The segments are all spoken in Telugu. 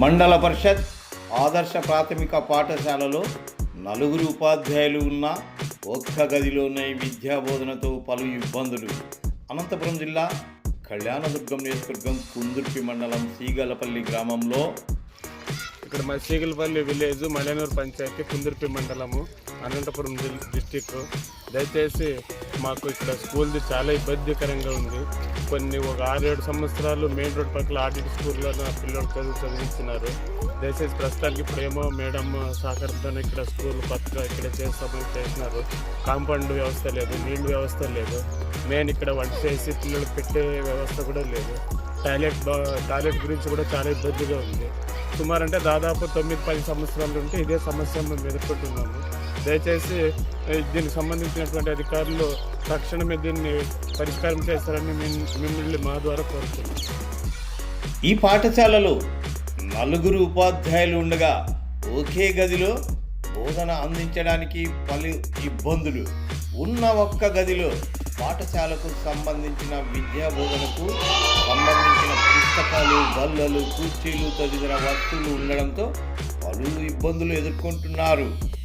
మండల పరిషత్ ఆదర్శ ప్రాథమిక పాఠశాలలో నలుగురు ఉపాధ్యాయులు ఉన్న ఒక్క గదిలోనే విద్యా బోధనతో పలు ఇబ్బందులు. అనంతపురం జిల్లా కళ్యాణదుర్గం నియోజకవర్గం కుందుర్పి మండలం సీగలపల్లి గ్రామంలో ఇక్కడ మా సీగలపల్లి విలేజ్ మలయనూరు పంచాయతీ కుందుర్పి మండలము అనంతపురం జిల్ డిస్టిక్ దయచేసి మాకు ఇక్కడ స్కూల్ది చాలా ఇబ్బందికరంగా ఉంది. కొన్ని ఒక ఆరేడు సంవత్సరాలు మెయిన్ రోడ్ పక్కల ఆర్డిట్ స్కూల్లో నా పిల్లలు చదువు చదివిస్తున్నారు. దయచేసి ప్రస్తుతానికి ఇప్పుడేమో మేడం సహకారంతో ఇక్కడ స్కూల్ కొత్తగా ఇక్కడ చేస్తామని చేసినారు కాంపౌండ్ వ్యవస్థ లేదు నీళ్ళు వ్యవస్థ లేదు. మెయిన్ ఇక్కడ వంట చేసి పిల్లలకు పెట్టే వ్యవస్థ కూడా లేదు. టాయిలెట్ టాయిలెట్ గురించి కూడా చాలా ఇబ్బందిగా ఉంది. సుమారు అంటే దాదాపు తొమ్మిది పది సంవత్సరాలు ఉంటే ఇదే సమస్య మేము ఎదుర్కొంటున్నాము. దయచేసి దీనికి సంబంధించినటువంటి అధికారులు తక్షణమే దీన్ని పరిష్కారం చేస్తారని మిమ్- మిమ్మల్ని మా ద్వారా కోరుతున్నాం. ఈ పాఠశాలలో నలుగురు ఉపాధ్యాయులు ఉండగా ఒకే గదిలో బోధన అందించడానికి పలు ఇబ్బందులు. ఉన్న ఒక్క గదిలో పాఠశాలకు సంబంధించిన విద్యా బోధనకు సంబంధించిన పుస్తకాలు బల్లలు కుర్చీలు తదితర వస్తువులు ఉండడంతో పలు ఇబ్బందులు ఎదుర్కొంటున్నారు.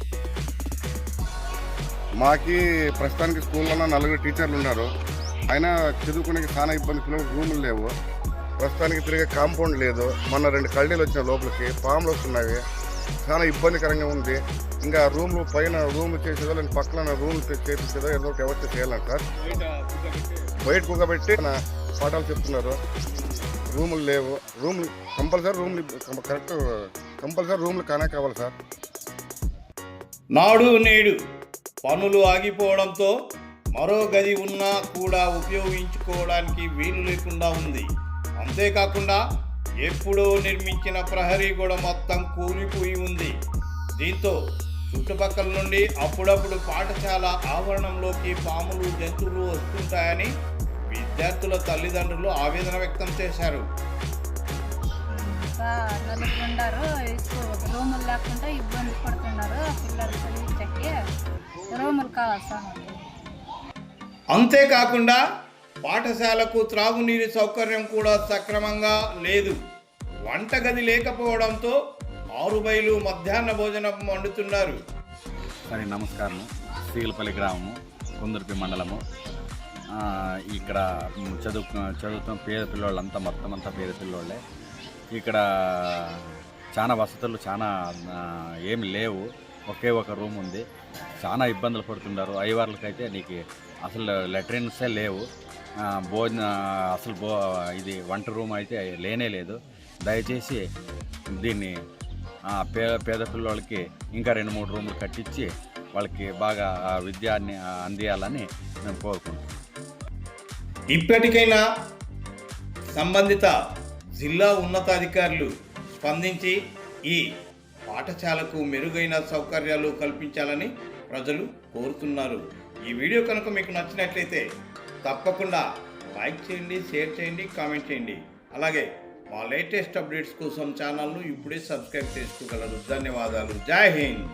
మాకి ప్రస్తుతానికి స్కూల్లో నలుగురు టీచర్లు ఉన్నారు. అయినా చదువుకునే చాలా ఇబ్బంది పిల్లలకు రూములు లేవు. ప్రస్తుతానికి తిరిగే కాంపౌండ్ లేదు. మొన్న రెండు కళ్ళీలు వచ్చిన లోపలికి పాములు వస్తున్నాయి. చాలా ఇబ్బందికరంగా ఉంది. ఇంకా రూమ్లు పైన రూమ్ చేసేదో లేని పక్కన రూమ్లు చేపించేదో ఏదో ఒకటి ఎవరితో చేయాలంట. సార్ బయట కుక్కబెట్టి పాఠాలు చెప్తున్నారు. రూములు లేవు. రూమ్లు కంపల్సరీ రూమ్లు కరెక్ట్ కంపల్సరీ రూమ్లు కనెక్ట్ అవ్వాలి సార్. నాడు నేడు పనులు ఆగిపోవడంతో మరో గది ఉన్నా కూడా ఉపయోగించుకోవడానికి వీలు లేకుండా ఉంది. అంతేకాకుండా ఎప్పుడో నిర్మించిన ప్రహరీ గోడ మొత్తం కూలిపోయి ఉంది. దీంతో చుట్టుపక్కల నుండి అప్పుడప్పుడు పాఠశాల ఆవరణంలోకి పాములు జంతువులు వస్తుంటాయని విద్యార్థుల తల్లిదండ్రులు ఆవేదన వ్యక్తం చేశారు. నలుగురు ఉన్నారు ఎక్కువ రూములు లేకుండా ఇబ్బంది పడుతున్నారు. పిల్లలు చదివించకి కావాలి అంతేకాకుండా పాఠశాలకు త్రాగునీరు సౌకర్యం కూడా సక్రమంగా లేదు. వంటగది లేకపోవడంతో ఆరు బయలు మధ్యాహ్న భోజనం వండుతున్నారు. సరే నమస్కారం. శ్రీలపల్లి గ్రామము కుందర్పి మండలము. ఇక్కడ చదువు చదువుతున్న పేద పిల్లోళ్ళంతా మొత్తం అంతా పేద పిల్లోళ్ళే ఇక్కడ చాలా వసతులు చాలా ఏమి లేవు. ఒకే ఒక రూమ్ ఉంది. చాలా ఇబ్బందులు పడుతున్నారు. ఐవార్లకైతే నీకు అసలు లెట్రిన్సే లేవు. భోజన అసలు భో ఇది వంట రూమ్ అయితే లేనే లేదు. దయచేసి దీన్ని పేద పేద పిల్లలకి ఇంకా రెండు మూడు రూములు కట్టించి వాళ్ళకి బాగా విద్యాన్ని అందియాలని మేము కోరుకుంటున్నాం ఇప్పటికైనా సంబంధిత జిల్లా ఉన్నతాధికారులు స్పందించి ఈ పాఠశాలకు మెరుగైన సౌకర్యాలు కల్పించాలని ప్రజలు కోరుతున్నారు. ఈ వీడియో కనుక మీకు నచ్చినట్లయితే తప్పకుండా లైక్ చేయండి షేర్ చేయండి కామెంట్ చేయండి. అలాగే మా లేటెస్ట్ అప్డేట్స్ కోసం ఛానల్ను ఇప్పుడే సబ్స్క్రైబ్ చేసుకోగలరు. ధన్యవాదాలు. జై హింద్.